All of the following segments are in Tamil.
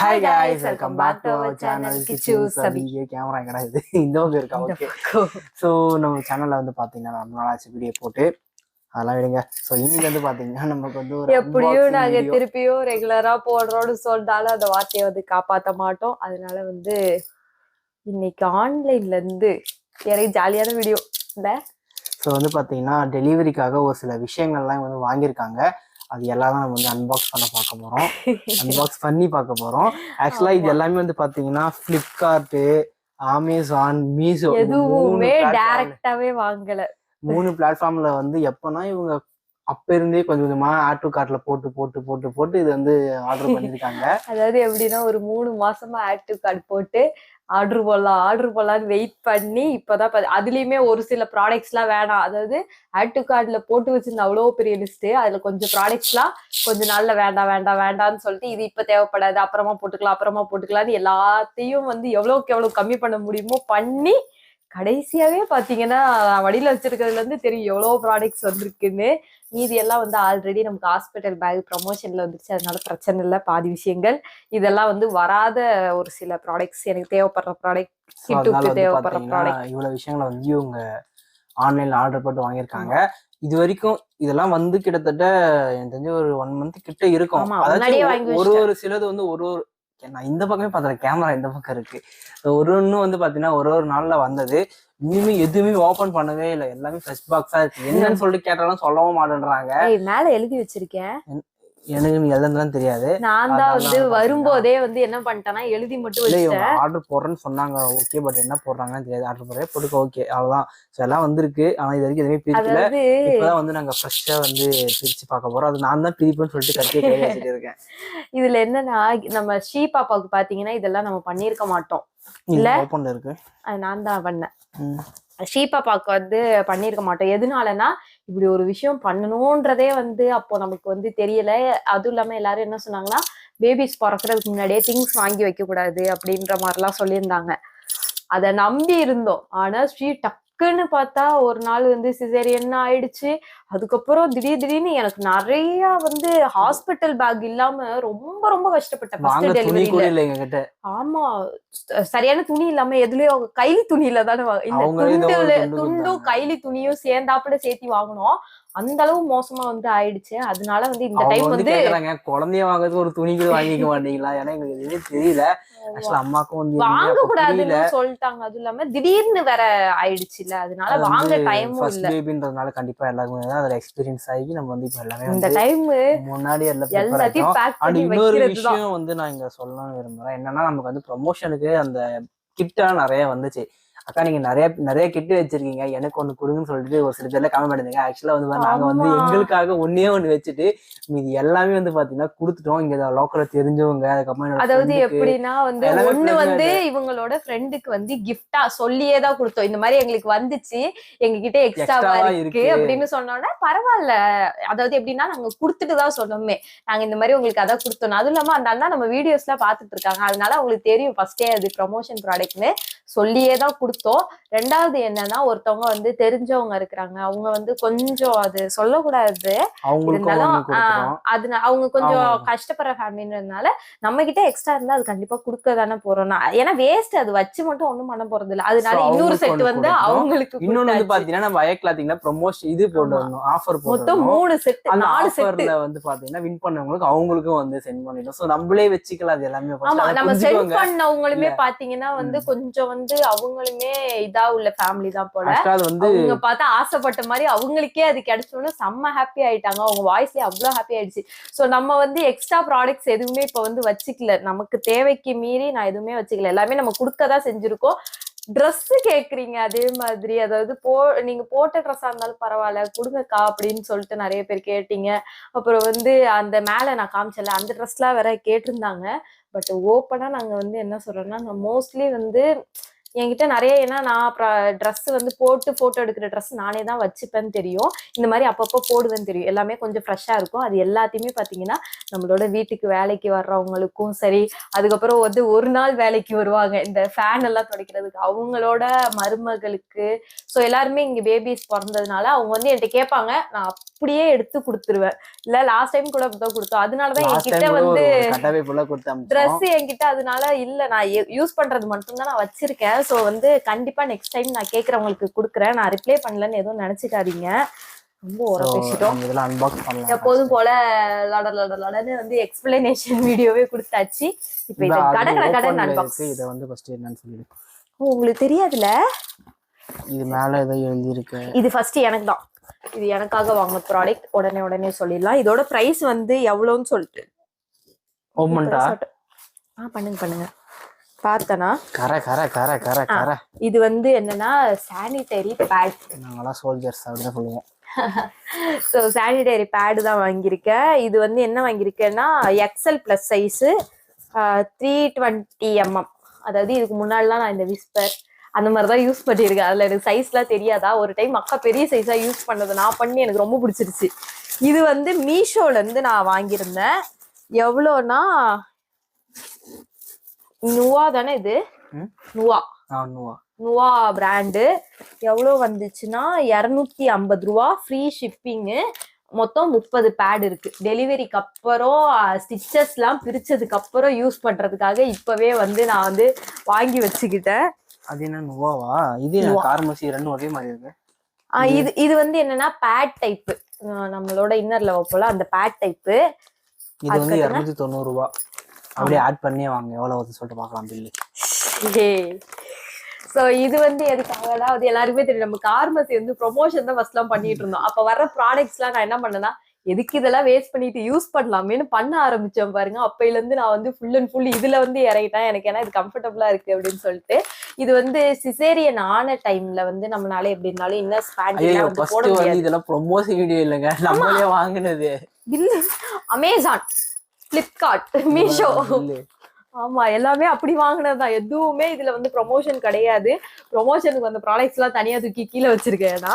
Hi guys. Welcome back to our channel Kichu Sabi camera எங்கடா இது? இந்த பக்கம் இருக்கா? ஓகே ஸோ நம்ம சேனல்ல வந்து பாத்தீங்கன்னா ரொம்ப நாளாச்சு வீடியோ போட்டு அதெல்லாம் விடுங்க. ஸோ இன்னைக்கு வந்து பாத்தீங்கன்னா நமக்கு வந்து ஒரு எப்படியும் நாங்க. திருப்பியும் ரெகுலரா போடுறோம்னு சொல்லிட்டாலும் அந்த வார்த்தையை வந்து காப்பாத்த மாட்டோம். அதனால வந்து இன்னைக்கு ஆன்லைன்ல இருந்து நிறைய ஜாலியான வீடியோ இல்ல ஸோ வந்து பார்த்தீங்கன்னா டெலிவரிக்காக ஒரு சில விஷயங்கள்லாம் வந்து வாங்கியிருக்காங்க. அது எல்லாம் நம்ம வந்து அன்பாக்ஸ் பண்ண பார்க்க போகிறோம் அன்பாக்ஸ் பண்ணி பார்க்க போகிறோம் ஆக்சுவலாக இது எல்லாமே வந்து பார்த்தீங்கன்னா ஃப்ளிப்கார்ட்டு அமேசான் மீஷோ எதுவுமே டைரக்டாவே வாங்கல. மூணு பிளாட்ஃபார்ம்ல வந்து எப்போனா இவங்க அப்ப இருந்தே கொஞ்சம் கொஞ்சமா ஆட் டு கார்ட்ல போட்டு போட்டு போட்டு போட்டு இது வந்து ஆர்டர் பண்ணிருக்காங்க. அதாவது எப்படின்னா ஒரு மூணு மாசமா ஆக்டிவ் கார்டு போட்டு ஆர்டர் போடலாம் ஆர்டர் போடலாம்னு வெயிட் பண்ணி இப்போதான் அதுலேயுமே ஒரு சில ப்ராடக்ட்ஸ்லாம் வேணாம். அதாவது ஆர்ட்டு கார்டில் போட்டு வச்சிருந்த அவ்வளோ பெரிய லிஸ்ட்டு அதில் கொஞ்சம் ப்ராடக்ட்ஸ்லாம் கொஞ்சம் கொஞ்ச வேண்டாம் வேண்டாம் வேண்டாம்னு சொல்லிட்டு இது இப்போ தேவைப்படாது அப்புறமா போட்டுக்கலாம் அப்புறமா போட்டுக்கலாம்னு எல்லாத்தையும் வந்து எவ்வளோக்கு எவ்வளோ கம்மி பண்ண முடியுமோ பண்ணி கடைசியாவே பாத்தீங்கன்னா வடியில வச்சிருக்கிறதுல இருந்து தெரியும் எவ்வளவு ப்ராடக்ட்ஸ் வந்திருக்குன்னு. மீதி எல்லாம் வந்து ஆல்ரெடி நமக்கு ஹாஸ்பிட்டல் பேக் ப்ரமோஷன்ல வந்துருச்சு. அதனால பிரச்சனை இல்லை பாதி விஷயங்கள். இதெல்லாம் வந்து வராத ஒரு சில ப்ராடக்ட்ஸ் எனக்கு தேவைப்படுற ப்ராடக்ட் கிட்டுக்கு தேவைப்படுற ப்ராடக்ட் இவ்வளவு விஷயங்களை வந்து இவங்க ஆன்லைன்ல ஆர்டர் போட்டு வாங்கியிருக்காங்க. இது வரைக்கும் இதெல்லாம் வந்து கிட்டத்தட்ட எனக்கு தெரிஞ்சு ஒரு ஒன் மந்த் கிட்ட இருக்கும். ஒரு. ஒரு சிலது வந்து ஒரு ஒரு நான் இந்த பக்கமே பார்த்தேன் கேமரா இந்த பக்கம் இருக்கு. ஒரு ஒன்று வந்து பாத்தீங்கன்னா ஒரு ஒரு நாள்ல வந்தது. இனிமே எதுவுமே ஓபன் பண்ணவே இல்லை. எல்லாமே ஃப்ரெஷ் பாக்ஸா இருக்கு. என்னன்னு சொல்லிட்டு கேட்டாலும் சொல்லவும் மாட்டேன்றாங்க. மேல எழுதி வச்சிருக்கேன். எனக்கு எழுதுலாம் தெரியாது. நான் தான் வந்து வரும்போதே வந்து என்ன பண்ணிட்டேன்னா எழுதி மட்டும் வச்சிட்டேன். ஆர்டர் போடுறேன்னு சொன்னாங்க. ஓகே பட் என்ன போடுறாங்கன்னு தெரியாது. ஆர்டர் போடுறே போட்டுக்க ஓகே அவ்வளவுதான். ஸோ எல்லாம் வந்திருக்கு. ஆனா இது வரைக்கும் எதுவுமே பிரிக்கல. இப்பதான் வந்து நாங்க ஃப்ரெஷ்ஷா வந்து பிரிச்சு பார்க்க போறோம். அது நான் தான் பிரிப்பேன்னு சொல்லிட்டு கட்டியே கையில வச்சுட்டு இருக்கேன். இதுல என்னன்னா நம்ம ஸ்ரீ பாப்பாவுக்கு பாத்தீங்கன்னா இதெல்லாம் நம்ம பண்ணியிருக்க மாட்டோம். இல்ல? ஓப்பன்ல இருக்கு. அது நான் தான் பண்ணேன். ஷீப்பா ஸ்ரீபாப்பாக்கு வந்து பண்ணியிருக்க மாட்டோம். எதனாலனா இப்படி ஒரு விஷயம் பண்ணணுன்றதே வந்து அப்போ நமக்கு வந்து தெரியல. அதுவும் இல்லாம எல்லாரும் என்ன சொன்னாங்கன்னா பேபிஸ் பிறக்கிறதுக்கு முன்னாடியே திங்ஸ் வாங்கி வைக்க கூடாது அப்படின்ற மாதிரிலாம் சொல்லியிருந்தாங்க. அதை நம்பி இருந்தோம். ஆனா ஸ்ரீ டக்குன்னு பார்த்தா ஒரு நாள் வந்து சிசேரியன் ஆயிடுச்சு. அதுக்கப்புறம் திடீர் திடீர்னு எனக்கு நிறைய வந்து ஹாஸ்பிட்டல் பேக் இல்லாம ரொம்ப ரொம்ப கஷ்டப்பட்டேன் ஆமா. சரியான துணி இல்லாம எதுலயோ கைலி துணியில தானே துண்டு துண்டும். கைலி துணியும் சேர்ந்தாப்புல சேர்த்தி வாங்கினோம். அந்த அளவு மோசமா வந்து ஆயிடுச்சு. அதனால வந்து இந்த டைம் வந்து குழந்தைய வாங்குறதுக்கு ஒரு துணி கூட வாங்கிக்க மாட்டீங்களா? ஏன்னா எங்களுக்கு எதுவுமே தெரியல. ஆக்சுவலா அம்மாக்கும் வாங்க கூடாதுன்னு சொல்லிட்டாங்க. அதுவும் இல்லாம திடீர்னு வேற ஆயிடுச்சுல. அதனால அது வாங்க டைமும் ஃபர்ஸ்ட் இல்ல. பேபின்றதுனால கண்டிப்பா எல்லாருக்குமே தான் அதுல எக்ஸ்பீரியன்ஸ் ஆகி நம்ம வந்து இப்ப எல்லாமே இந்த டைம் முன்னாடி எல்லாத்தையும். பேக் பண்ணி இன்னொரு விஷயம் வந்து நான் இங்க சொல்லணும்னு விரும்புறேன். என்னன்னா நமக்கு வந்து ப்ரொமோஷனுக்கு அந்த கிட்டெல்லாம் நிறைய வந்துச்சு. அக்கா நீங்க நிறைய நிறைய கிட்டு வச்சிருக்கீங்க. எனக்கு ஒண்ணு கொடுங்கன்னு சொல்லிட்டு ஒரு சில பேர்ல கமெண்ட் பண்ணிருந்தீங்க ஆக்சுவலா வந்து நாங்க வந்து. எங்களுக்காக ஒன்னே ஒண்ணு வச்சுட்டு மீதி எல்லாமே வந்து பாத்தீங்கன்னா கொடுத்துட்டோம். இங்க லோக்கல்ல தெரிஞ்சவங்க அதுக்கப்புறம் அதாவது எப்படின்னா வந்து ஒண்ணு வந்து இவங்களோட ஃப்ரெண்டுக்கு வந்து கிஃப்டா சொல்லியே தான் கொடுத்தோம். இந்த மாதிரி எங்களுக்கு வந்துச்சு. எங்க கிட்ட எக்ஸ்ட்ராவா இருக்கு. அப்படின்னு சொன்னோன்னா பரவாயில்ல. அதாவது எப்படின்னா நாங்க கொடுத்துட்டு தான் சொன்னோமே. நாங்க இந்த மாதிரி உங்களுக்கு அதான் கொடுத்தோம். அதுவும் இல்லாம அந்த அண்ணா நம்ம வீடியோஸ் எல்லாம் பாத்துட்டு இருக்காங்க. அதனால அவங்களுக்கு தெரியும் ஃபர்ஸ்டே அது ப்ரமோஷன் ப்ராடக்ட்னு சொல்லியே தான் கொடுத்தோம் ரெண்டாவது என்னன்னா ஒருத்தவங்க வந்து தெரிஞ்சவங்க இருக்கிறாங்க அவங்க வந்து கொஞ்சம் அது சொல்லக்கூடாது இருந்தாலும் அது அவங்க கொஞ்சம். கஷ்டப்படுற ஃபேமிலின்றதுனால நம்ம கிட்ட எக்ஸ்ட்ரா இருந்தா அது கண்டிப்பா கொடுக்க தானே போறோம் ஏன்னா வேஸ்ட் அது வச்சு மட்டும் ஒண்ணும் பண்ண போறது இல்ல அதனால இன்னொரு செட் வந்து. அவங்களுக்கு இன்னொன்னு வந்து. பாத்தீங்கன்னா நம்ம கிளாத்திங்ல ப்ரொமோஷன் இது போட்டு ஆஃபர் மொத்தம் மூணு செட் நாலு செட் ஆஃபர்ல வந்து பாத்தீங்கன்னா வின் பண்ணவங்களுக்கு அவங்களுக்கும் வந்து சென்ட் பண்ணிட்டோம் சோ நம்மளே வச்சுக்கலாம் அது எல்லாமே நம்ம சென்ட். பண்ணவங்களுமே. பாத்தீங்கன்னா வந்து. கொஞ்சம் வந்து அவங்களுமே இதா உள்ள ஃபேமிலி தான் போல. வந்து அவங்க பார்த்தா ஆசைப்பட்ட மாதிரி அவங்களுக்கே அது கிடைச்சோன்னு செம்ம ஹாப்பி ஆயிட்டாங்க. அவங்க வாய்ஸ்லயே அவ்வளவு ஹாப்பி ஆயிடுச்சு. சோ நம்ம வந்து எக்ஸ்ட்ரா ப்ராடக்ட்ஸ் எதுவுமே இப்ப வந்து வச்சுக்கல. நமக்கு தேவைக்கு மீறி நான் எதுவுமே வச்சுக்கல. எல்லாமே நம்ம கொடுக்க தான் செஞ்சிருக்கோம். Dress கேக்குறீங்க அதே மாதிரி. அதாவது போ நீங்க போட்ட ட்ரெஸ்ஸா இருந்தாலும் பரவாயில்ல கொடுங்கக்கா அப்படின்னு சொல்லிட்டு நிறைய பேர் கேட்டீங்க. அப்புறம் வந்து அந்த மேல நான் காமிச்சல அந்த ட்ரெஸ்லாம் வேற கேட்டிருந்தாங்க. பட் ஓப்பனா நாங்க வந்து என்ன சொல்றோம்னா மோஸ்ட்லி வந்து என்கிட்ட நிறைய ஏன்னா நான் அப்புறம் ட்ரெஸ் வந்து போட்டு போட்டோ எடுக்கிற ட்ரெஸ் நானே தான் வச்சுப்பேன்னு தெரியும். இந்த மாதிரி அப்பப்போ போடுவேன்னு தெரியும். எல்லாமே கொஞ்சம் ஃப்ரெஷ்ஷாக இருக்கும். அது எல்லாத்தையுமே பார்த்தீங்கன்னா நம்மளோட வீட்டுக்கு வேலைக்கு வர்றவங்களுக்கும் சரி அதுக்கப்புறம் வந்து ஒரு நாள் வேலைக்கு வருவாங்க. இந்த ஃபேன் எல்லாம் துடைக்கிறதுக்கு அவங்களோட மருமகளுக்கு. ஸோ எல்லாருமே இங்கே பேபிஸ் பிறந்ததுனால அவங்க வந்து என்கிட்ட கேட்பாங்க. நான் அப்படியே எடுத்து கொடுத்துருவேன் இல்ல லாஸ்ட் டைம் கூட அப்படிதான் கொடுத்தோம். அதனாலதான் என்கிட்ட வந்து ட்ரெஸ் என்கிட்ட அதனால இல்ல நான் யூஸ் பண்றது மட்டும்தான் நான் வச்சிருக்கேன். சோ வந்து கண்டிப்பா நெக்ஸ்ட் டைம் நான் கேக்குறவங்களுக்கு கொடுக்குறேன். நான் ரிப்ளை பண்ணலன்னு எதுவும் நினைச்சுக்காதீங்க. ரொம்ப So, பேசிட்டோம். எப்போதும் போல லட லட லடன்னு வந்து எக்ஸ்பிளனேஷன் வீடியோவே கொடுத்தாச்சு. இப்போ இது already கடை கடை open கடன் ல அன்பாக்ஸ் இருக்கு இதை வந்து ஃபர்ஸ்ட் என்னன்னு சொல்லிடு. உங்களுக்கு தெரியாதுல இது மேல ஏதோ எழுதி இருக்கு இது ஃபர்ஸ்ட் எனக்கு தான். இது எனக்காக வாங்கின ப்ராடக்ட் உடனே உடனே சொல்லிடலாம். இதோட பிரைஸ் வந்து எவ்வளோன்னு சொல்லிட்டு. ஆ பண்ணுங்க பண்ணுங்க. பார்த்தனா? கரை கரை கரை கரை கரை. இது வந்து என்னன்னா சானிட்டரி பேட் நாங்கெல்லாம் சோல்ஜர்ஸ் அப்படிதான் சொல்லுவோம். ஸோ சானிடரி பேடு தான் வாங்கியிருக்கேன். இது வந்து என்ன வாங்கியிருக்கேன்னா XL plus size three twenty mm அதாவது இதுக்கு முன்னாடிலாம் நான் இந்த விஸ்பர் அந்த மாதிரி தான் யூஸ் பண்ணியிருக்கேன். அதில் எனக்கு சைஸ்லாம் தெரியாதா? ஒரு டைம் அக்கா பெரிய சைஸாக யூஸ் பண்ணது நான் பண்ணி எனக்கு ரொம்ப பிடிச்சிருச்சு. இது வந்து மீஷோலேருந்து நான் வாங்கியிருந்தேன். எவ்வளோனா நுவா தானே இது? நுவா. நுவா. பிராண்டு எவ்வளோ வந்துச்சுன்னா இரநூத்தி ஐம்பது ரூபா ஃப்ரீ ஷிப்பிங்கு மொத்தம் முப்பது பேட் இருக்கு. டெலிவரிக்கு அப்புறம் ஸ்டிச்சஸ்லாம் பிரிச்சதுக்கு அப்புறம் யூஸ் பண்றதுக்காக இப்பவே வந்து நான் வந்து வாங்கி வச்சுக்கிட்டேன். அது என்ன நுவாவா இது கார்மசி ரெண்டும் ஒரே மாதிரி இருக்கு? இது இது வந்து என்னன்னா பேட் டைப்பு நம்மளோட இன்னர்ல வைப்போல அந்த பேட் டைப்பு இது வந்து இருநூத்தி தொண்ணூறு ரூபா. அப்படியே ஆட் பண்ணி வாங்க. எவ்வளவு வருதுன்னு சொல்லிட்டு பார்க்கலாம் பில்லு சோ இது வந்து எதுக்காகனா அது எல்லாருக்குமே தெரியும் நம்ம கார்மசி வந்து ப்ரொமோஷன் தான் ஃபர்ஸ்ட்லாம் பண்ணிட்டு இருந்தோம். அப்ப வர ப்ராடக்ட்ஸ்லாம் நான் என்ன பண்ணேன்னா எதுக்கு இதெல்லாம் வேஸ்ட் பண்ணிட்டு யூஸ் பண்ணலாமேன்னு பண்ண ஆரம்பிச்சேன் பாருங்க. அப்பையில இருந்து நான் வந்து ஃபுல் அண்ட் ஃபுல் இதுல வந்து இறங்கிட்டேன். எனக்கு ஏன்னா இது கம்ஃபர்டபுளா இருக்கு அப்படின்னு சொல்லிட்டு. இது வந்து சிசேரியன் ஆன டைம்ல வந்து நம்மளால எப்படி இருந்தாலும் இன்னர் பேண்ட் ஐயோ வந்து ஃபர்ஸ்ட் போட வந்து முடியாது. இதெல்லாம் ப்ரொமோஷன் வீடியோ இல்லைங்க. நம்மளே வாங்குனது. Amazon Flipkart Meesho. ஆமா எல்லாமே அப்படி வாங்கினதுதான். எதுவுமே இதுல வந்து ப்ரொமோஷன் கிடையாது. ப்ரொமோஷனுக்கு வந்த ப்ராடக்ட்ஸ் எல்லாம் தனியா தூக்கி கீழே வச்சிருக்கேன்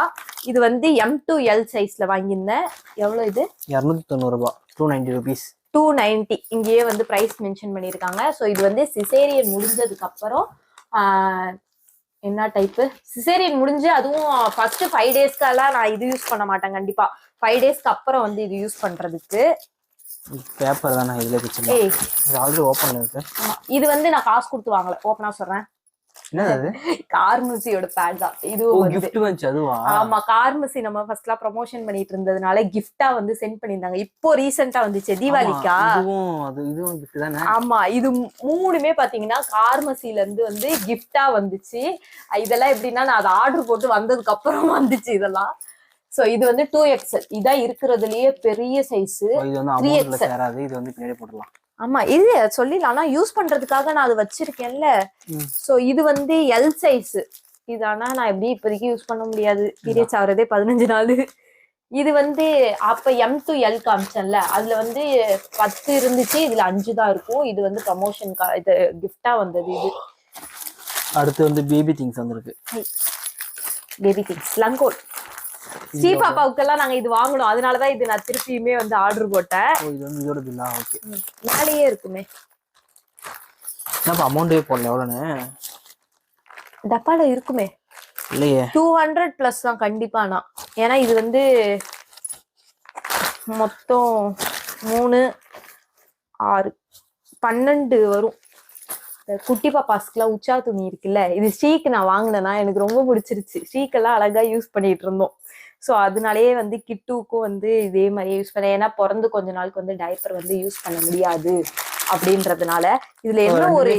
இது வந்து எம் டு எல் சைஸ்ல வாங்கியிருந்தேன். எவ்வளவு இது? இருநூத்தி தொண்ணூறு ரூபாய் two ninety rupees two ninety இங்கேயே வந்து பிரைஸ் மென்ஷன் பண்ணியிருக்காங்க. ஸோ இது வந்து சிசேரியன் முடிஞ்சதுக்கு அப்புறம் என்ன டைப்பு சிசேரியன் முடிஞ்சு அதுவும் ஃபர்ஸ்ட் ஃபைவ் டேஸ்க்கெல்லாம் நான் இது யூஸ் பண்ண மாட்டேன் கண்டிப்பா. ஃபைவ் டேஸ்க்கு அப்புறம் வந்து இது யூஸ் பண்றதுக்கு. பேப்பர் தானே இதுல வச்சிருந்தேன். ஏய். இது ஆல்ரெடி ஓப்பன்ல இருக்கு. இது வந்து நான் காசு கொடுத்து வாங்கல. ஓப்பனா சொல்றேன். என்னது கார்மசியோட பேட் தான். வந்து கிஃப்ட் வந்துச்சு அதுவா? ஆமா கார்மசி நம்ம ஃபர்ஸ்ட்லாம் ப்ரமோஷன் பண்ணிட்டு இருந்ததுனால கிஃப்டா வந்து சென்ட் பண்ணியிருந்தாங்க. இப்போ ரீசெண்டா வந்துச்சு. தீபாவளிக்கா? இதுவும் கிஃப்ட் தானே? ஆமா இது மூணுமே பாத்தீங்கன்னா கார்மசில இருந்து வந்து கிஃப்டா வந்துச்சு. இதெல்லாம் எப்படின்னா நான் அதை ஆர்டர் போட்டு வந்ததுக்கு அப்புறம் வந்துச்சு இதெல்லாம். சோ இது வந்து டூ எக்ஸல் இதான் இருக்கிறதுலயே பெரிய சைஸ் ஓ, இது வந்து 3XL. அமௌண்ட்ல சேராது. இது வந்து பின்னாடி போடலாம் ஆமா இது சொல்லிடலாம். ஆனா யூஸ் பண்றதுக்காக நான் அது வச்சிருக்கேன்ல. சோ இது வந்து எல் சைஸ் இது ஆனா நான் எப்படி இப்போதைக்கு யூஸ் பண்ண முடியாது. பீரியட்ஸ் ஆகுறதே பதினஞ்சு நாள். இது வந்து அப்ப எம் டு எல் காமிச்சேன்ல. அதுல வந்து பத்து இருந்துச்சு. இதுல அஞ்சு தான் இருக்கும். இது வந்து ப்ரமோஷன் இது கிஃப்டா வந்தது இது. அடுத்து வந்து பேபி திங்ஸ் வந்திருக்கு. பேபி திங்ஸ் லங்கோல் ஸ்ரீ பாப்பாவுக்கெல்லாம் நாங்க இது வாங்கணும். அதனாலதான் இது நான் திருப்பியுமே வந்து ஆர்டர் போட்டேன். இது வந்து இதோட பில்லா ஓகே மேலேயே இருக்குமே. என்னப்பா அமௌண்ட்டே போடல எவ்வளோன்னு? டப்பால இருக்குமே. இல்லையே. டூ ஹண்ட்ரட் ப்ளஸ் தான் கண்டிப்பா நான் ஏன்னா இது வந்து மொத்தம் மூணு ஆறு பன்னெண்டு வரும். குட்டி பாப்பாஸ்க்குலாம் உச்சா துணி இருக்குல்ல. இது ஸ்ரீக்கு நான் வாங்கினேன்னா எனக்கு ரொம்ப பிடிச்சிருச்சு. ஸ்ரீக்கெல்லாம் அழகா யூஸ் பண்ணிட்டு இருந்தோம். ஸோ அதனாலேயே வந்து கிட்டுவுக்கும் வந்து இதே மாதிரியே யூஸ் பண்ணேன் ஏன்னா பிறந்து கொஞ்ச நாளுக்கு வந்து டைப்பர் வந்து யூஸ் பண்ண முடியாது அப்படின்றதுனால இதுல என்ன ஒரு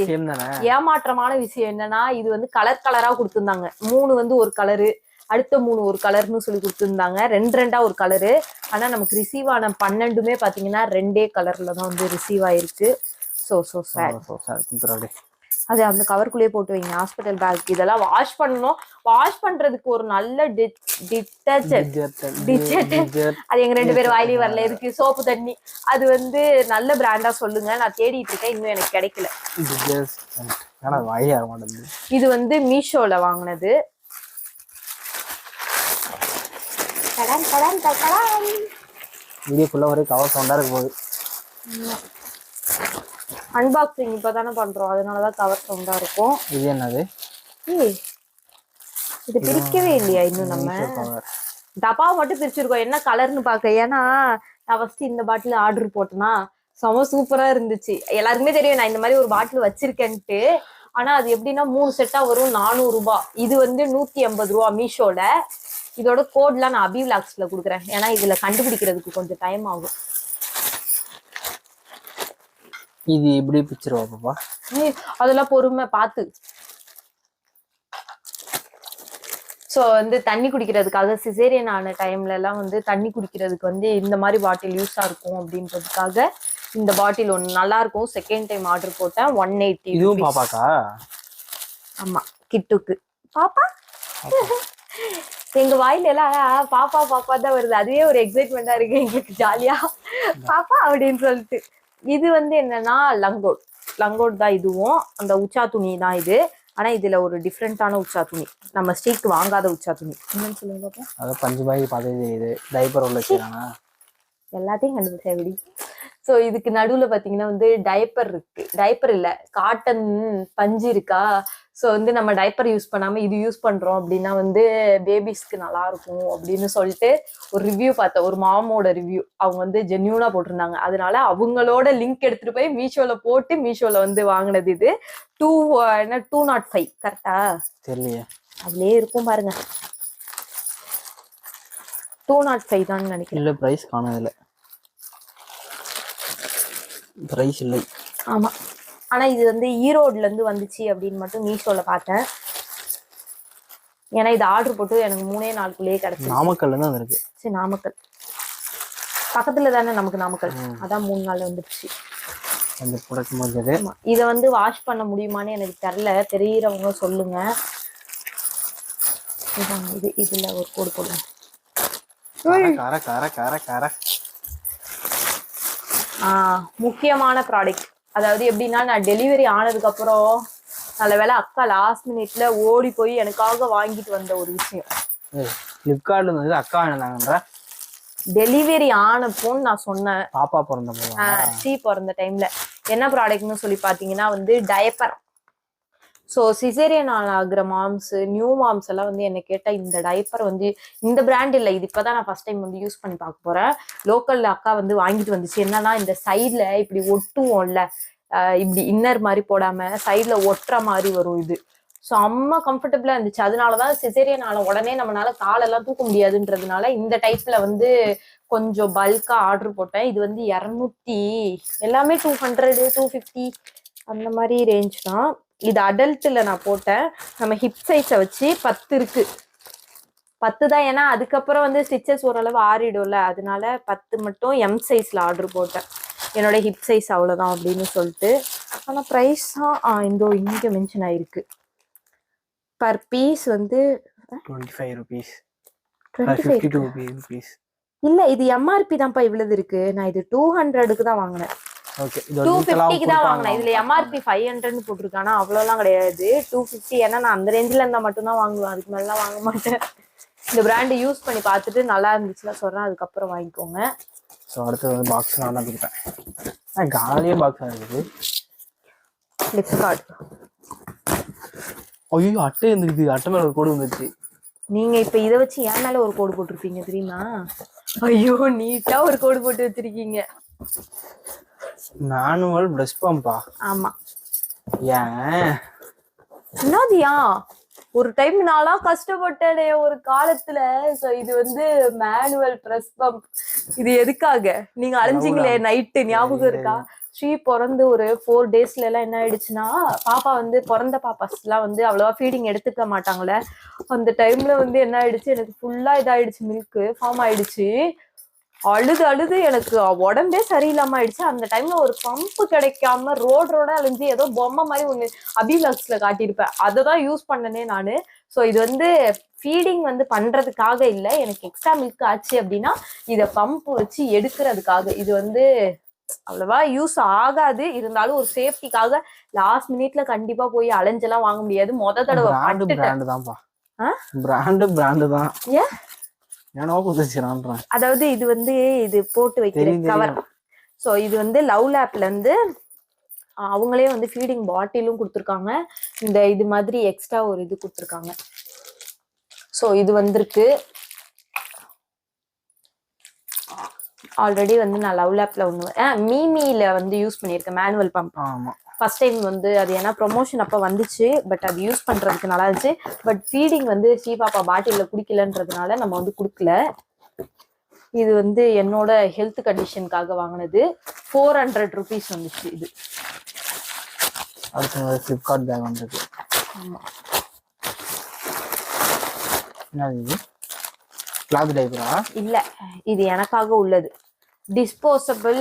ஏமாற்றமான விஷயம் என்னன்னா இது வந்து கலர் கலரா கொடுத்திருந்தாங்க. மூணு வந்து ஒரு கலரு அடுத்த மூணு ஒரு கலர்னு சொல்லி கொடுத்திருந்தாங்க. ரெண்டு ரெண்டா ஒரு கலரு ஆனா நமக்கு ரிசீவ் ஆன பன்னெண்டுமே பாத்தீங்கன்னா ரெண்டே கலர்ல தான் வந்து ரிசீவ் ஆயிருக்கு. ஸோ ஸோ சார் அது அந்த கவருக்குள்ளேயே போட்டு வைங்க. ஹாஸ்பிட்டல் பேக் இதெல்லாம் வாஷ் பண்ணணும். வாஷ் பண்றதுக்கு ஒரு நல்ல டிட்டர்ஜென்ட் Detergent. அது எங்க ரெண்டு பேரும் வாயிலே வரல. இருக்கு சோப்பு தண்ணி. அது வந்து நல்ல பிராண்டா சொல்லுங்க. நான் தேடிட்டு இருக்கேன். இன்னும் எனக்கு கிடைக்கல. இது வந்து மீஷோல வாங்கினது. கடான் கடான் கடான் வீடியோ ஃபுல்லாக ஒரே கவர் சவுண்டாக இருக்க போகுது அன்பாக்சிங் இப்பதானே பண்றோம். அதனாலதான் கவர் சவுண்டா இருக்கும். இது என்னது? ஏய் இது பிரிக்கவே இல்லையா இன்னும் நம்ம? டப்பா மட்டும் பிரிச்சிருக்கோம். என்ன கலர்னு பார்க்க? ஏன்னா நான் ஃபர்ஸ்ட் இந்த பாட்டில் ஆர்டர் போட்டேன்னா செம சூப்பரா இருந்துச்சு. எல்லாருக்குமே தெரியும் நான் இந்த மாதிரி ஒரு பாட்டில் வச்சிருக்கேன்ட்டு. ஆனா அது எப்படின்னா மூணு செட்டா வரும் நானூறு ரூபாய் இது வந்து நூத்தி எண்பது ரூபா மீஷோல. இதோட கோட்லாம் நான் அபி விளாக்ஸ்ல கொடுக்குறேன். ஏன்னா இதுல கண்டுபிடிக்கிறதுக்கு கொஞ்சம் டைம் ஆகும். இது இப்படி பிச்சிருவா பாப்பா. அதெல்லாம் பொறுமை பார்த்து ஸோ வந்து தண்ணி குடிக்கிறதுக்காக சிசேரியன் ஆன டைம்ல எல்லாம் வந்து தண்ணி குடிக்கிறதுக்கு வந்து இந்த மாதிரி பாட்டில் யூஸா இருக்கும் அப்படின்றதுக்காக இந்த பாட்டில் ஒன்று நல்லா இருக்கும். செகண்ட் டைம் ஆர்டர் போட்டேன் ஒன் எயிட்டி இதுவும் பாப்பாக்கா? ஆமா கிட்டுக்கு. பாப்பா? எங்க வாயில எல்லாம் பாப்பா பாப்பா தான் வருது. அதுவே ஒரு எக்ஸைட்மெண்டா இருக்கு எங்களுக்கு ஜாலியா பாப்பா அப்படின்னு சொல்லிட்டு. இது வந்து என்னன்னா லங்கோட். லங்கோட் தான் இதுவும். அந்த உச்சா துணி தான் இது. ஆனா இதுல ஒரு டிஃப்ரெண்டான உச்சா துணி. நம்ம ஸ்ட்ரீக் வாங்காத உச்சா துணி. என்னன்னு சொல்லுங்க அதான் பஞ்சு பார்த்தே தெரியுது டைப்பர் உள்ள எல்லாத்தையும் கண்டுபிடிச்சா எப்படி? ஸோ இதுக்கு நடுவுல பாத்தீங்கன்னா வந்து டைப்பர் இருக்கு. டைப்பர் இல்ல. காட்டன் பஞ்சு இருக்கா? ஸோ வந்து நம்ம டைப்பர் யூஸ் பண்ணாம இது யூஸ் பண்றோம் அப்படின்னா வந்து பேபிஸ்க்கு நல்லா இருக்கும் அப்படின்னு சொல்லிட்டு ஒரு ரிவ்யூ பார்த்தேன். ஒரு மாமோட ரிவ்யூ அவங்க வந்து ஜென்யூனா போட்டிருந்தாங்க. அதனால அவங்களோட லிங்க் எடுத்துட்டு போய் மீஷோல போட்டு மீஷோல வந்து வாங்கினது இது. டூ என்ன டூ நாட் ஃபைவ் கரெக்டா தெரியலையே. அதுலயே இருக்கும் பாருங்க. டூ நாட் ஃபைவ் தான் நினைக்கிறேன். இல்லை ப்ரைஸ் காணதில்ல ப்ரைஸ் இல்லை. ஆமா. ஆனா இது வந்து ஈரோட்ல இருந்து வந்துச்சு அப்படின்னு மட்டும் மீஷோல பார்த்தேன். ஏன்னா இது ஆர்டர் போட்டு எனக்கு மூணே நாளுக்குள்ளேயே கிடைச்சிருச்சு நாமக்கல்ல தான் இருக்கு. சரி நாமக்கல். பக்கத்துல தானே நமக்கு நாமக்கல்? அதான் மூணு நாள் வந்துருச்சு அந்த ப்ராடக்ட் முடிஞ்சது இதை வந்து வாஷ் பண்ண முடியுமான்னு எனக்கு தெரியல. தெரியுறவங்க சொல்லுங்க. இது இதுல ஒரு கோடு போடுங்க. கார கார கார கார ஆஹ் முக்கியமான ப்ராடக்ட் அதாவது எப்படின்னா நான் டெலிவரி ஆனதுக்கு அப்புறம் நல்ல வேளை அக்கா லாஸ்ட் மினிட்ல ஓடி போய் எனக்காக வாங்கிட்டு வந்த ஒரு விஷயம். ஃப்ளிப்கார்ட்ல வந்து அக்கா என்னதாங்கன்ற? டெலிவரி ஆனப்போன்னு நான் சொன்னேன். பாப்பா பிறந்த ஸ்ரீ பிறந்த டைம்ல என்ன ப்ராடக்ட்னு சொல்லி பாத்தீங்கன்னா வந்து டயப்பர் ஸோ சிசேரியன் ஆகிற மாம்ஸ் நியூ மாம்ஸ் எல்லாம் வந்து என்னை கேட்டால் இந்த டைப்பர் வந்து இந்த பிராண்ட் இல்லை. இது இப்போ தான் நான் ஃபர்ஸ்ட் டைம் வந்து யூஸ் பண்ணி பார்க்க போகிறேன் லோக்கலில் அக்கா வந்து வாங்கிட்டு வந்துச்சு. என்னன்னா இந்த சைடில் இப்படி ஒட்டுவோம்ல. இப்படி இன்னர் மாதிரி போடாமல் சைடில் ஒட்டுற மாதிரி வரும் இது. ஸோ அம்மா கம்ஃபர்டபுளாக இருந்துச்சு. அதனாலதான் சிசேரியன் ஆன உடனே நம்மளால காலெல்லாம் தூக்க முடியாதுன்றதுனால இந்த டைப்பில் வந்து கொஞ்சம் பல்காக ஆர்டர் போட்டேன். இது வந்து இரநூத்தி எல்லாமே டூ ஹண்ட்ரடு டூ ஃபிஃப்டி அந்த மாதிரி ரேஞ்ச் தான். இது அடல்ட்டில் நான் போட்டேன். நம்ம ஹிப் சைஸை வச்சு பத்து இருக்கு. பத்து தான் ஏன்னா அதுக்கப்புறம் வந்து ஸ்டிச்சஸ் ஓரளவு ஆறிடும்ல. அதனால பத்து மட்டும் எம் சைஸ்ல ஆர்டர் போட்டேன். என்னோட ஹிப் சைஸ் அவ்வளோதான் அப்படின்னு சொல்லிட்டு. ஆனால் ப்ரைஸ் தான் இந்தோ இங்கே மென்ஷன் ஆயிருக்கு. பர் பீஸ் வந்து twenty five rupees twenty five rupees இல்ல இது எம்ஆர்பி தான்ப்பா இவ்வளவு இருக்கு. நான் இது டூ ஹண்ட்ரடுக்கு தான் வாங்கினேன். ஓகே டூ ஃபிஃப்டிக்கு தான் வாங்கினேன். இதுல எம்ஆர்பி ஃபைவ் ஹண்ட்ரட்னு போட்டிருக்கானா? அவ்வளோலாம் கிடையாது. டூ ஃபிஃப்டி ஏன்னா நான் அந்த ரேஞ்சில் இருந்தால் மட்டும்தான் வாங்குவேன். அதுக்கு மேலாம் வாங்க மாட்டேன். இந்த பிராண்டு யூஸ் பண்ணி பார்த்துட்டு நல்லா இருந்துச்சுன்னா சொல்றேன். அதுக்கப்புறம் வாங்கிக்கோங்க. ஸோ வந்து பாக்ஸ் நான் தான் காலியே பாக்ஸ் இருக்குது. ஃப்ளிப்கார்ட் ஐயோ அட்டை இருந்துருக்கு அட்டை மேல ஒரு கோடு வந்துருச்சு. நீங்க இப்ப இதை வச்சு என் மேல ஒரு கோடு போட்டிருப்பீங்க தெரியுமா? ஐயோ நீட்டா ஒரு கோடு போட்டு வச்சிருக்கீங்க. மேனுவல் பிரஷ் பம்பா ஆமா. ஏன்? என்னதியா? ஒரு டைம் நாளா கஷ்டப்பட்டேனே ஒரு காலத்துல. சோ இது வந்து மேனுவல் பிரஸ் பம்ப் இது எதுக்காக? நீங்க அலைஞ்சிங்களே நைட்டு ஞாபகம் இருக்கா? ஸ்ரீ பிறந்து ஒரு ஃபோர் டேஸ்ல எல்லாம் என்ன ஆயிடுச்சுன்னா பாப்பா வந்து பிறந்த பாப்பாஸ் எல்லாம் வந்து அவ்வளவா ஃபீடிங் எடுத்துக்க மாட்டாங்களே. அந்த டைம்ல வந்து என்ன ஆயிடுச்சு? எனக்கு ஃபுல்லா இதாயிடுச்சு மில்க் ஃபார்ம் ஆயிடுச்சு. அழுது அழுது எனக்கு உடம்பே சரியில்லாம ஆயிடுச்சு. அந்த டைம்ல ஒரு பம்பு கிடைக்காம ரோட் ரோட அழிஞ்சு ஏதோ பொம்மை மாதிரி ஒண்ணு அபிலாக்ஸ்ல காட்டியிருப்பேன். அதை தான் யூஸ் பண்ணனே நானு. ஸோ இது வந்து ஃபீடிங் வந்து பண்றதுக்காக இல்லை. எனக்கு எக்ஸ்ட்ரா மில்க் ஆச்சு அப்படின்னா இதை பம்ப் வச்சு எடுக்கிறதுக்காக. இது வந்து அவ்வளவா யூஸ் ஆகாது. இருந்தாலும் ஒரு சேஃப்டிக்காக லாஸ்ட் மினிட்ல கண்டிப்பா போய் அலைஞ்செல்லாம் வாங்க முடியாது. மொத தடவை பிராண்டு பிராண்டு தான். ஏன்? அதாவது இது வந்து இது போட்டு வைக்கிற கவர் சோ இது வந்து லவ் லேப்ல இருந்து அவங்களே வந்து ஃபீடிங் பாட்டிலும் கொடுத்துருக்காங்க. இந்த இது மாதிரி எக்ஸ்ட்ரா ஒரு இது கொடுத்துருக்காங்க. ஸோ இது வந்திருக்கு. ஆல்ரெடி வந்து நான் லவ் லேப்ல ஒன்று மீமியில வந்து யூஸ் பண்ணியிருக்கேன் மேனுவல் பம்ப் ஆமா. ஃபர்ஸ்ட் டைம் வந்து அது ஏன்னா ப்ரொமோஷன் அப்போ வந்துச்சு பட் அது யூஸ் பண்றதுக்கு நல்லா இருந்துச்சு பட் ஃபீடிங் வந்து ஸ்ரீ பாப்பா பாட்டிலில் குடிக்கலன்றதுனால நம்ம வந்து கொடுக்கல. இது வந்து என்னோட ஹெல்த் கண்டிஷனுக்காக வாங்கினது. ஃபோர் ஹண்ட்ரட் ருபீஸ் வந்துச்சு இது. அடுத்து ஃப்ளிப்கார்ட் பேக் வந்திருக்கு ஆமா. என்னது இது? கிளாத் இல்ல இது எனக்காக உள்ளது. டிஸ்போசபிள்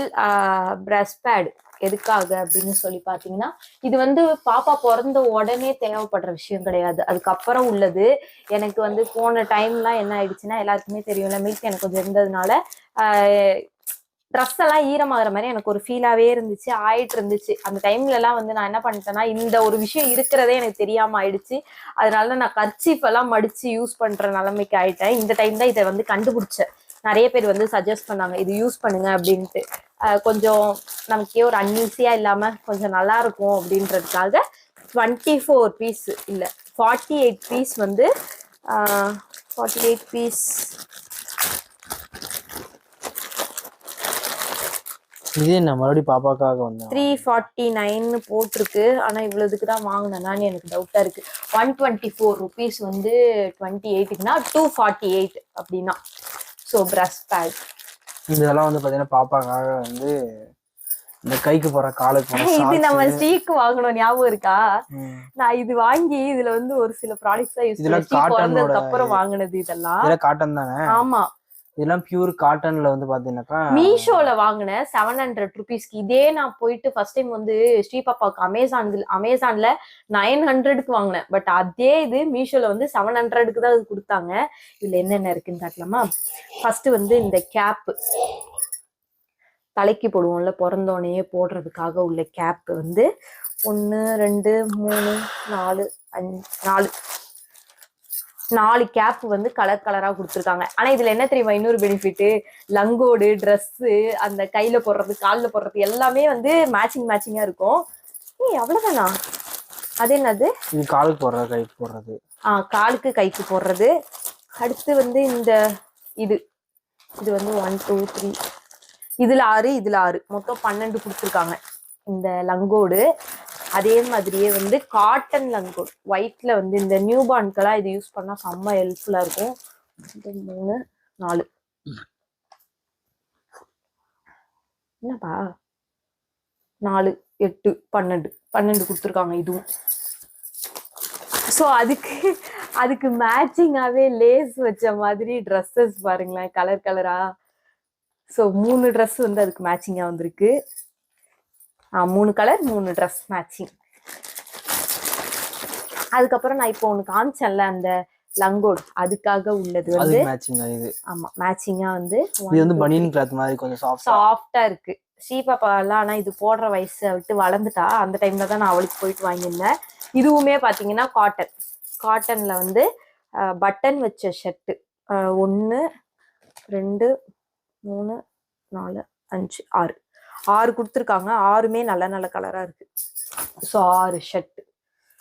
பிரஷ் பேட் எதுக்காக அப்படின்னு சொல்லி பாத்தீங்கன்னா இது வந்து பாப்பா பிறந்த உடனே தேவைப்படுற விஷயம் கிடையாது. அதுக்கப்புறம் உள்ளது. எனக்கு வந்து போன டைம்லாம் என்ன ஆயிடுச்சுன்னா எல்லாருக்குமே தெரியும்ல மில்க் எனக்கு கொஞ்சம் இருந்ததுனால ட்ரெஸ் எல்லாம் ஈரமாகிற மாதிரி எனக்கு ஒரு ஃபீலாகவே இருந்துச்சு ஆயிட்டு இருந்துச்சு. அந்த டைம்ல எல்லாம் வந்து நான் என்ன பண்ணிட்டேன்னா இந்த ஒரு விஷயம் இருக்கிறதே எனக்கு தெரியாம ஆயிடுச்சு. அதனால நான் கர்ச்சீஃப் எல்லாம் மடிச்சு யூஸ் பண்ற நிலைமைக்கு ஆயிட்டேன். இந்த டைம் தான் இதை வந்து கண்டுபிடிச்சேன். நிறைய பேர் வந்து சஜஸ்ட் பண்ணாங்க இது யூஸ் பண்ணுங்க அப்படின்ட்டு. கொஞ்சம் நமக்கே ஒரு அன்ஈஸியா இல்லாம கொஞ்சம் நல்லா இருக்கும் அப்படின்றதுக்காக டுவெண்ட்டி ஃபோர் பீஸ் இல்ல ஃபார்ட்டி எயிட் பீஸ் வந்து ஃபார்ட்டி எயிட் பீஸ் இது என்ன? மறுபடியும் பாப்பாக்காக வந்தேன் த்ரீ ஃபார்ட்டி நைன்னு போட்டிருக்கு. ஆனா இவ்வளவுக்கு தான் வாங்கினேன்னு எனக்கு டவுட்டா இருக்கு. ஒன் டுவெண்ட்டி ஃபோர் ருபீஸ் வந்து டுவெண்ட்டி எயிட்டுக்குன்னா டூ ஃபார்ட்டி எயிட் அப்படின்னா. ஸோ பிரஷ் பேட் இதெல்லாம் வந்து பாத்தீங்கன்னா பாப்பாக்காக வந்து இந்த கைக்கு போற காலுக்கு போற இது நம்ம socks. ஸ்டீக் வாங்கணும் ஞாபகம் இருக்கா. நான் இது வாங்கி இதுல வந்து ஒரு சில ப்ராடக்ட்ஸ் தான் யூஸ் பண்ணி அப்புறம் வாங்கினது இதெல்லாம். இதெல்லாம் காட்டன் தானே? ஆமா. இதெல்லாம் பியூர் காட்டன்ல வந்து பாத்தீங்கன்னாக்கா மீஷோல வாங்கினேன் செவன் ஹண்ட்ரட் ருபீஸ்க்கு இதே நான் போயிட்டு ஃபர்ஸ்ட் டைம் வந்து ஸ்ரீபாப்பாவுக்கு அமேசான் அமேசான்ல நைன் ஹண்ட்ரடுக்கு வாங்கினேன். பட் அதே இது மீஷோல வந்து செவன் ஹண்ட்ரடுக்கு தான் அது கொடுத்தாங்க. இதுல என்னென்ன இருக்குன்னு காட்டலாமா ஃபர்ஸ்ட் வந்து இந்த கேப் தலைக்கு போடுவோம்ல பிறந்தோடனே போடுறதுக்காக உள்ள கேப் வந்து ஒன்று ரெண்டு மூணு நாலு அஞ்சு நாலு. நாலு கேப் வந்து கலர் கலரா கொடுத்துருக்காங்க. ஆனா இதுல என்ன தெரியுமா? இன்னொரு பெனிஃபிட் லங்கோடு ட்ரெஸ்ஸு அந்த கையில போடுறது கால்ல போடுறது எல்லாமே வந்து மேட்சிங் மேட்சிங்கா இருக்கும். ஏய் அவ்வளவுதானா? அது என்னது? காலுக்கு போடுறது கைக்கு போடுறது. ஆ காலுக்கு கைக்கு போடுறது. அடுத்து வந்து இந்த இது. இது வந்து ஒன் டூ த்ரீ இதுல ஆறு இதுல ஆறு. மொத்தம் பன்னெண்டு கொடுத்துருக்காங்க. இந்த லங்கோடு. அதே மாதிரியே வந்து காட்டன் லங்கோடு ஒயிட்ல வந்து இந்த நியூ பார்ன்க்கெல்லாம் இது யூஸ் பண்ணா செம்ம ஹெல்ப்ஃபுல்லா இருக்கும். மூணு நாலு. என்னப்பா? நாலு எட்டு பன்னெண்டு. பன்னெண்டு கொடுத்துருக்காங்க இதுவும். ஸோ அதுக்கு அதுக்கு மேட்சிங்காகவே லேஸ் வச்ச மாதிரி ட்ரெஸ்ஸஸ் பாருங்களேன் கலர் கலரா ஸோ மூணு ட்ரெஸ் வந்து அதுக்கு மேட்சிங்காக வந்திருக்கு. மூணு கலர் மூணு ட்ரெஸ் மேட்சிங் அதுக்கப்புறம் நான் இப்போ ஒன்று காமிச்சேன்ல அந்த லங்கோட் அதுக்காக உள்ளது வந்து மேட்சிங் இது. ஆமா மேட்சிங்கா வந்து இது வந்து பனியன் கிளாத் மாதிரி கொஞ்சம் சாஃப்ட் சாஃப்டா இருக்கு. ஸ்ரீபாப்பா எல்லாம் ஆனா இது போடுற வயசை விட்டு வளர்ந்துட்டா. அந்த டைம்ல தான் நான் அவளுக்கு போயிட்டு வாங்கியிருந்தேன். இதுவுமே பாத்தீங்கன்னா காட்டன் காட்டன்ல வந்து பட்டன் வச்ச ஷர்ட்டு ஒன்று ரெண்டு மூணு நாலு அஞ்சு ஆறு. ஆறு கொடுத்துருக்காங்க. ஆறுமே நல்ல நல்ல கலரா இருக்கு. ஸோ ஆறு ஷர்ட்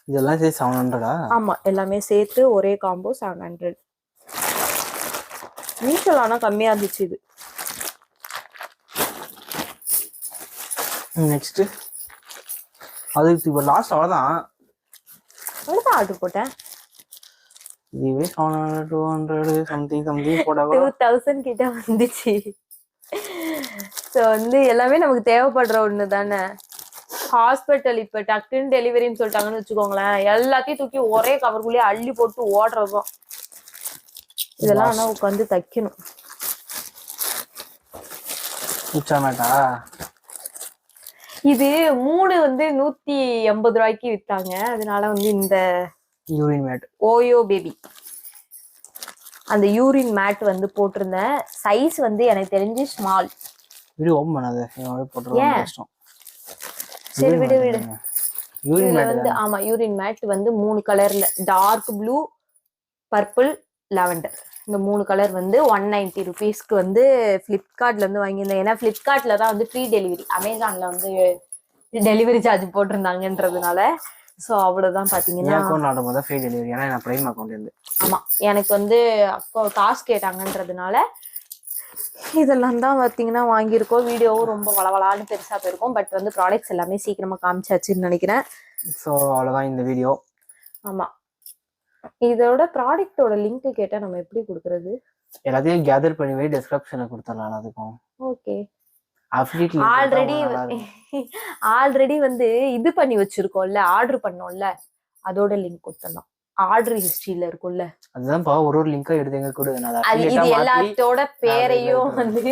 இதெல்லாம் சரி செவன் ஹண்ட்ரடா ஆமா எல்லாமே சேர்த்து ஒரே காம்போ செவன் ஹண்ட்ரட் மீஷோல ஆனா கம்மியா இருந்துச்சு இது. நெக்ஸ்ட் அதுக்கு இப்போ லாஸ்ட் அவ்வளோதான் அவ்வளோதான் ஆர்டர் போட்டேன். இதுவே seven hundred two hundred something something போட்டா டூ தௌசண்ட் கிட்ட வந்துச்சு. ஸோ வந்து எல்லாமே நமக்கு தேவைப்படுற ஒண்ணு தானே ஹாஸ்பிட்டல் இப்ப டக்குன்னு டெலிவரின்னு சொல்லிட்டாங்கன்னு வச்சுக்கோங்களேன். எல்லாத்தையும் தூக்கி ஒரே கவருக்குள்ளேயே அள்ளி போட்டு ஓடுறதும். இதெல்லாம் ஆனா உட்காந்து தைக்கணும். இது மூணு வந்து நூத்தி எண்பது ரூபாய்க்கு வித்தாங்க. அதனால வந்து இந்த யூரின் மேட் ஓயோ பேபி அந்த யூரின் மேட் வந்து போட்டிருந்தேன். சைஸ் வந்து எனக்கு தெரிஞ்சு ஸ்மால் வீடியோ ஓப்பன் பண்ணாது. அப்படியே போட்டுருவோம்? கஷ்டம். சரி விடு விடு. யூரின் மேட் வந்து ஆமா யூரின் மேட் வந்து மூணு கலர்ல டார்க் ப்ளூ பர்பிள் லாவெண்டர் இந்த மூணு கலர் வந்து ஒன் நைன்டி ருபீஸ்க்கு வந்து ஃப்ளிப்கார்ட்ல இருந்து வாங்கியிருந்தேன். ஏன்னா ஃப்ளிப்கார்ட்ல தான் வந்து ஃப்ரீ டெலிவரி அமேசான்ல வந்து டெலிவரி சார்ஜ் போட்டிருந்தாங்கன்றதுனால. ஸோ அவ்வளவுதான் பாத்தீங்கன்னா. அக்கௌண்ட் ஆடும் போது ஃப்ரீ டெலிவரி ஏன்னா நான் பிரைம் அக்கௌண்ட் இருந்து. ஆமா எனக்கு வந்து அப்போ காசு கேட்டாங்கன்றதுனால இதெல்லாம் தான் பார்த்தீங்கன்னா வாங்கியிருக்கோம். வீடியோவும் ரொம்ப வளவலான்னு பெருசா போயிருக்கும். பட் வந்து ப்ராடக்ட்ஸ் எல்லாமே சீக்கிரமா காமிச்சாச்சுன்னு நினைக்கிறேன். ஸோ அவ்வளோதான் இந்த வீடியோ ஆமா. இதோட ப்ராடக்ட்டோட லிங்க் கேட்டா நம்ம எப்படி கொடுக்கறது? எல்லாத்தையும் கேதர் பண்ணி போய் டிஸ்கிரிப்ஷனில் கொடுத்துடலாம் அதுக்கும் ஓகே ஆல்ரெடி ஆல்ரெடி வந்து இது பண்ணி வச்சிருக்கோம்ல ஆர்டர் பண்ணோம்ல அதோட லிங்க் கொடுத்துடலாம். ஆர்டர் ஹிஸ்டரியில இருக்கும்ல. அதுதான்ப்பா ஒரு ஒரு லிங்கா எடுத்து கொடு இது எல்லாத்தோட பேரையும் வந்து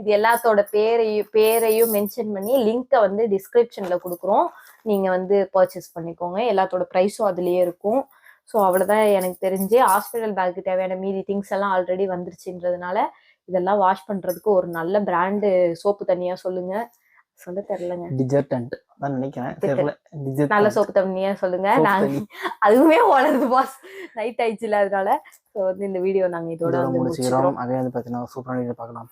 இது எல்லாத்தோட பேரையும் பேரையும் மென்ஷன் பண்ணி லிங்கை வந்து டிஸ்கிரிப்ஷன்ல கொடுக்குறோம். நீங்க வந்து பர்ச்சேஸ் பண்ணிக்கோங்க. எல்லாத்தோட ப்ரைஸும் அதுலயே இருக்கும். ஸோ அவ்வளவுதான் எனக்கு தெரிஞ்சு. ஹாஸ்பிட்டல் பேக்கு தேவையான மீதி திங்ஸ் எல்லாம் ஆல்ரெடி வந்துருச்சுன்றதுனால இதெல்லாம் வாஷ் பண்றதுக்கு ஒரு நல்ல பிராண்டு சோப்பு தனியா சொல்லுங்க. சொல்ல தெரியலங்க. டிஜர்டன்ட் தான் நினைக்கிறேன். தெரியல. நல்ல சோப்பு தண்ணியா சொல்லுங்க. நாங்க அதுவுமே வளருது பாஸ் நைட் ஆயிடுச்சுல அதனால ஸோ வந்து இந்த வீடியோ நாங்க இதோட முடிச்சுக்கிறோம். அதே வந்து பார்த்தீங்கன்னா சூப்பரான வீடியோ பார்க்கலாம்.